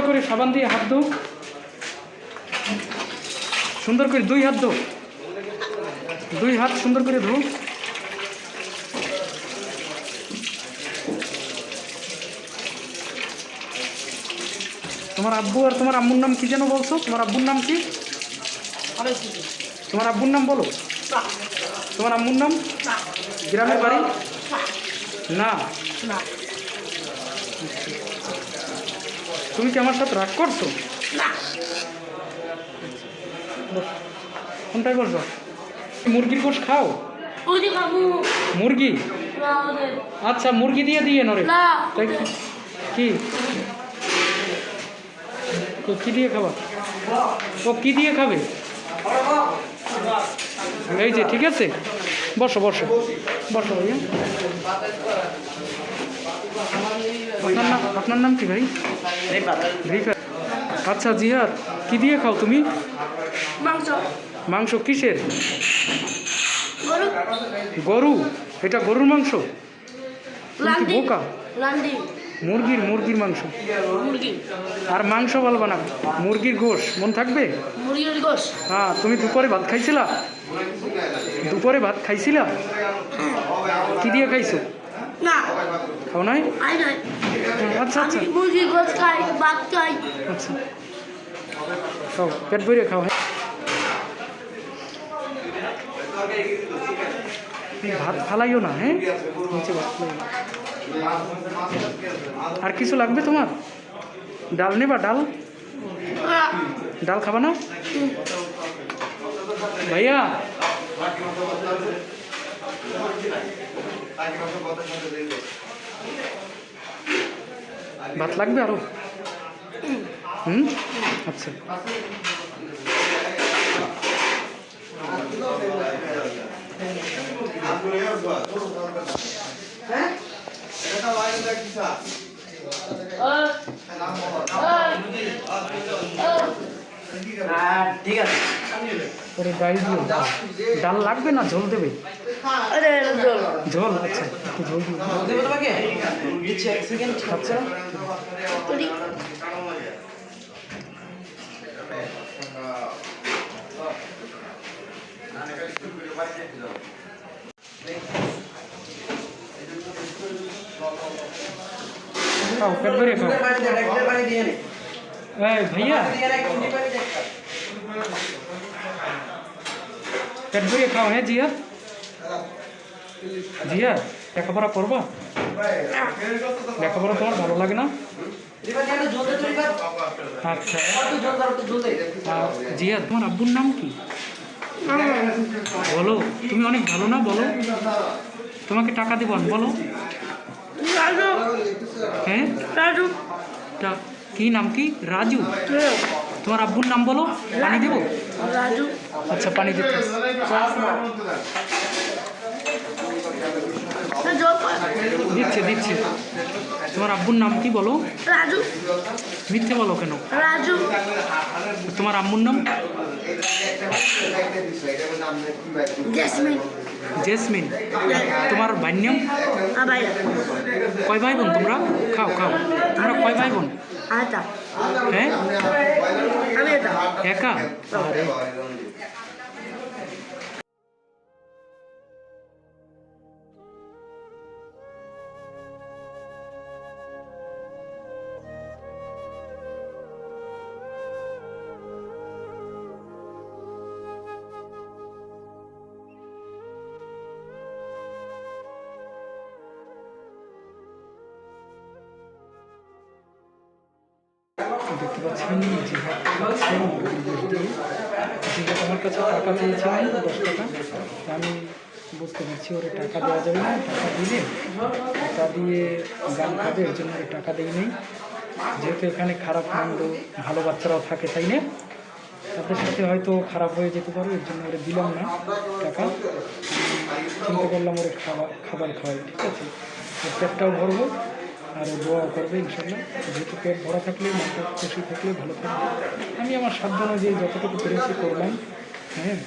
সুন্দর করে সাবান দিয়ে হাত ধো। সুন্দর করে দুই হাত ধো। দুই হাত সুন্দর করে ধো। তোমার আব্বু আর তোমার আম্মুর নাম কি যেন বলছো? তোমার আব্বুর নাম কি? তোমার আব্বুর নাম বলো। তোমার আম্মুর নাম? গ্রামের বাড়ি? না। তুমি কি আমার সাথে রাগ করছ? কোনটাই বসো মুরগির গোশ খাও। মুরগি? আচ্ছা মুরগি দিয়ে দিয়ে নরে। কি? তো কি দিয়ে খাবা? ও কি দিয়ে খাবে? এই যে ঠিক আছে? বসো বসো। বসো ভাইয়া। আপনার নাম আপনার নাম কি ভাই? আচ্ছা জিহাদ কি দিয়ে খাও তুমি? মাংস। মাংস কিসের? গরু। এটা গরুর মাংস? বোকা? মুরগির মুরগির মাংস? আর মাংস বলবা না মুরগির গোশ মন থাকবে? হ্যাঁ তুমি দুপুরে ভাত খাইছিলা? দুপুরে ভাত খাইছিলা? কি দিয়ে খাইছো? না। খাও নাই? আচ্ছা আচ্ছা। আমি মুরগির গোশ খাই ভাত খাই। আচ্ছা। খাও পেট ভরে খাও। ভাত ফালাইও না হ্যাঁ? নিচে ভাত ফালাইও আর কিছু লাগবে তোমার? ডাল নেবা ডাল? ডাল খাবা না? ভাইয়া। ভাত লাগবে আরও? হুম? আচ্ছা। আহ, ঠিক আছে। ডাল লাগবে না? ঝোল দেবে। আরে এটা জল ঝোল আচ্ছা একটু ঝোল দিও দেবো তোমাকে দিচ্ছি এক সেকেন্ড আচ্ছা করি খাও পেট ভরে খাও পানি দিয়ে একটা পানি দিয়ে নে জিয়া লেখাপড়া করবা? লেখাপড়া তোমার ভালো লাগে না? আচ্ছা। জিয়া তোমার আব্বুর নাম কি? বলো তুমি অনেক ভালো না বলো। তোমাকে টাকা দেবো আমি, বলো। হ্যাঁ? রাজু। কি নাম কি? রাজু? তোমার আব্বুর নাম বলো পানি দেবো? রাজু। আচ্ছা পানি দিতে। দিচ্ছে দিচ্ছে। তোমার আব্বুর নাম কি বলো? রাজু। মিথ্যে বলো কেন? রাজু। তোমার আম্মুর নাম? জেসমিন। জেসমিন। তোমার ভাইয়ের নাম? কয় ভাই বোন তোমরা? খাও খাও। তোমরা কয় ভাই বোন? হ্যাঁ? একা? দেখতে পাচ্ছেন জিহাদ খাচ্ছেন জিহাদ আমার কাছে টাকা চেয়েছিলেন দশ টাকা আমি বুঝতে পারছি ওরে টাকা দেওয়া যাবে না, টাকা দিলে টাকা দিয়ে গান খাবে, এর জন্য টাকা দিই নেই। যেহেতু এখানে খারাপ মন্দ ভালো বাচ্চারাও থাকে তাই না? তাদের সাথে হয়তো খারাপ হয়ে যেতে পারে, এর জন্য ওরে দিলাম না টাকা। চিন্তা করলাম ওরে খাবার খাবার খাওয়াই, ঠিক আছে? পেটটাও ভরবো। আর ও দোয়া করবে ইনশাল্লাহ যেহেতু পেট ভরা থাকলে মাথা খুশি থাকলে ভালো থাকবে। আমি আমার সাধ্য অনুযায়ী যতটুকু পেরেছি করলাম হ্যাঁ?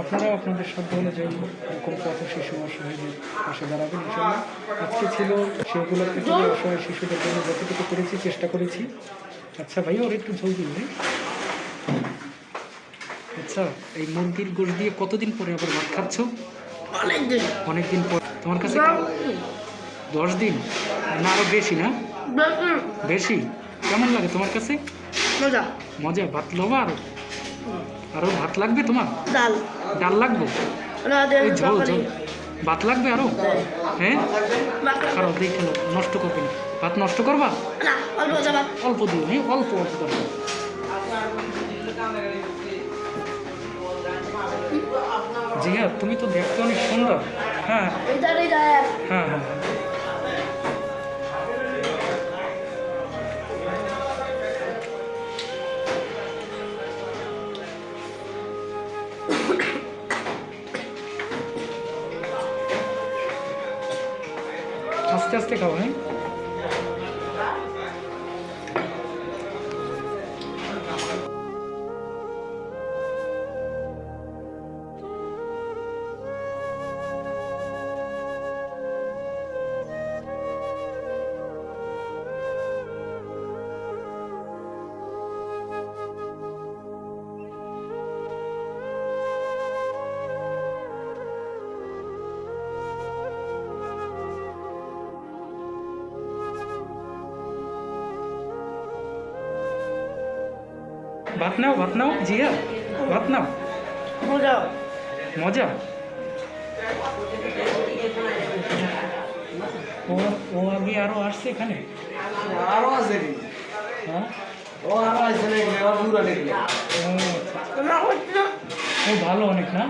আপনারাও আপনাদের সাধ্য অনুযায়ী এরকম কত শিশু অসহায়দের পাশে দাঁড়াবেন ইনশাল্লাহ আজকে ছিল সেগুলো থেকে অসহায় শিশুদের জন্য যতটুকু পেরেছি চেষ্টা করেছি। আচ্ছা ভাই ওর একটু ঝোল দিন হ্যাঁ? আচ্ছা এই মন্দির গোশ দিয়ে কতদিন পরে আবার ভাত খাচ্ছ? অনেক দিন অনেকদিন পর। তোমার কাছে দশ দিন? না আরও বেশি না? বেশি। কেমন লাগে তোমার কাছে? মজা। মজা? ভাত লোবা আরও? আরও ভাত লাগবে তোমার? ডাল। ডাল লাগবে? ঝোল ঝোল। ভাত লাগবে আরও? হ্যাঁ। মাখা খারাপ দেখে নষ্ট করবে না। ভাত নষ্ট করবা? অল্প দিও হ্যাঁ অল্প অল্প করবা জিয়া তুমি তো দেখতে অনেক সুন্দর। হ্যাঁ। এটা হ্যাঁ হ্যাঁ। আস্তে আস্তে খাও হ্যাঁ? ভাত নাও ভাত নাও জিয়া ভাত নাও মজা। মজা। ও ও আগে আরও আসছে এখানে? আরও আছে হ্যাঁ? ও আরও আছে না ও হচ্ছে না ও ভালো অনেক না?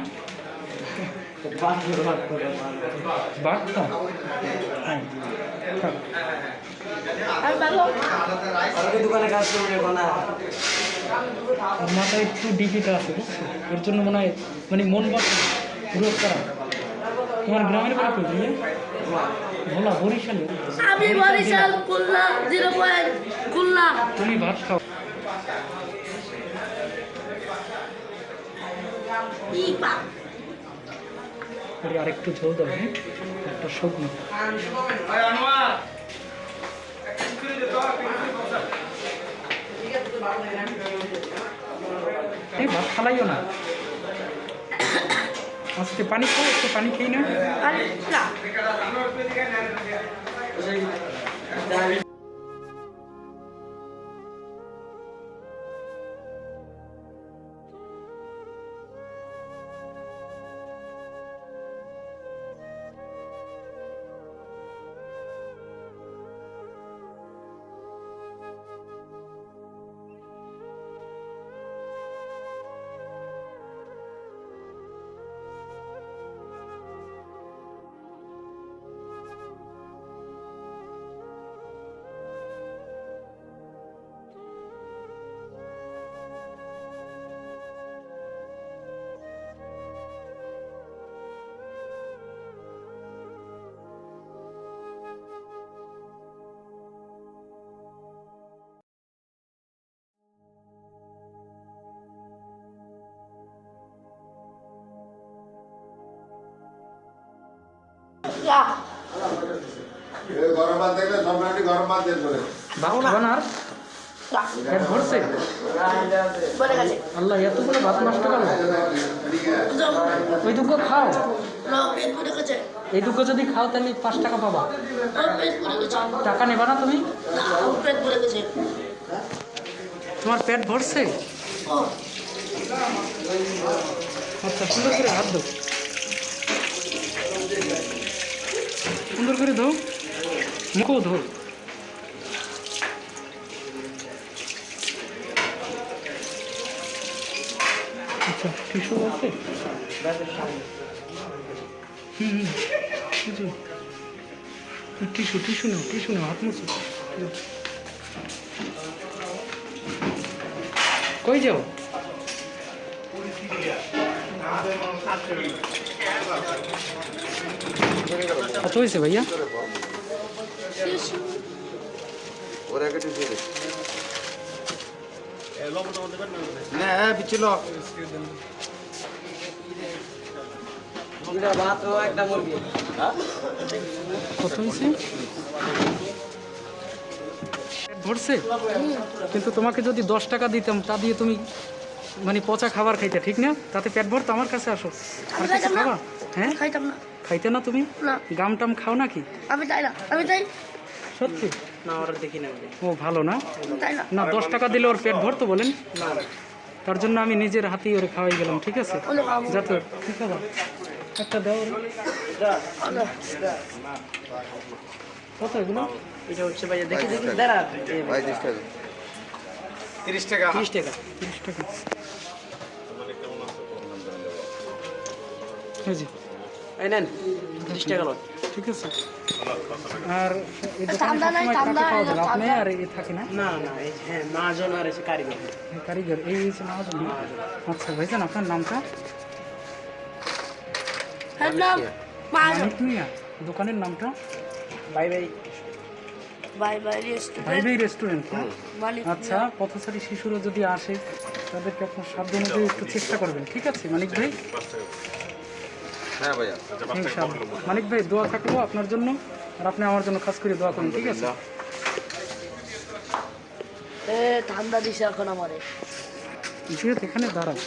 হ্যাঁ দোকানে কাজ করবে না? আর মাথায় একটু ডিপিটা আছে বুঝছ? এর জন্য মনে হয় মানে মন বসে পুরো খারাপ তোমার গ্রামের বাড়ি ভাইয়া? ভোলা বরিশালে? আমি বরিশাল খুলনা জিরো পয়েন্ট খুলনা। তুমি ভাত খাও। আরেকটু ঝোল দাও হ্যাঁ? একটা শুকনো। এই ভাত খালাইও না। আজকে পানি খাও একটু পানি খেয়ে না গরম ভাত দেখলে সব গরম ভাত দিয়ে চলে ভাত না আর না পেট ভরছে বলে গেছে। আল্লাহ এতগুলো ভাত নষ্ট করল জম ওইটুকু খাও। না পেট এইটুকু যদি খাও তাহলে পাঁচ টাকা পাবা। টাকা নেবা না তুমি? তোমার পেট ভরছে? আচ্ছা সুন্দর করে হাত সুন্দর করে দাও। মুখও ধো আচ্ছা টিস্যু আছে? টিস্যু টিস্যু নাও টিস্যু নাও, হাত মুছো। কই যাও? কত হয়েছে ভাইয়া? ওরা হ্যাঁ, ও একটা মুরগি। কত হয়েছে? পেট ভরছে কিন্তু তোমাকে যদি দশ টাকা দিতাম তা দিয়ে তুমি মানে পচা খাবার খাইতে ঠিক না? তাতে পেট ভরতো আমার কাছে আসো। আর কিছু খাবা? হ্যাঁ? খাইতাম না। খাইতে না তুমি? না। গাম টাম খাও নাকি? আমি তাই না আমি তাই সত্যি? না ওরা দেখি না। ও ভালো না? তাই না। না দশ টাকা দিলে ওর পেট ভরতো বলেন। না তার জন্য আমি নিজের হাতেই ওরে খাওয়াই গেলাম ঠিক আছে? খাব যাতে ঠিক আছে। একটা দাও। কত এগুলো? এটা হচ্ছে ভাইয়া দেখি দেখি। দাঁড়া। তিরিশ টাকা। তিরিশ টাকা। তিরিশ টাকা। এই যে এই নেন তিরিশ টাকা লোক ঠিক আছে। আর এই দোকানে। আপনি আর এ থাকে না? না না এই হ্যাঁ মাজন আর এসে কারিগর। কারিগর। এই হচ্ছে নামাজ আচ্ছা ভাইজান আপনার নামটা? হ্যাঁ দোকানের নামটা? Bye bye. বাই বাই ভাই রেস্টুরেন্ট ভাই রেস্টুরেন্ট আচ্ছা পথচারী শিশুরা যদি আসে তাদেরকে আপনার সাধ্য অনুযায়ী একটু চেষ্টা করবেন ঠিক আছে মানিক ভাই? হ্যাঁ ভাইয়া। ইনশাআল্লাহ। মানিক ভাই দোয়া থাকব আপনার জন্য আর আপনি আমার জন্য খাস করে দোয়া করুন ঠিক আছে? এ ঠান্ডা দিছে এখন আমারে। এখানে দাঁড়াও।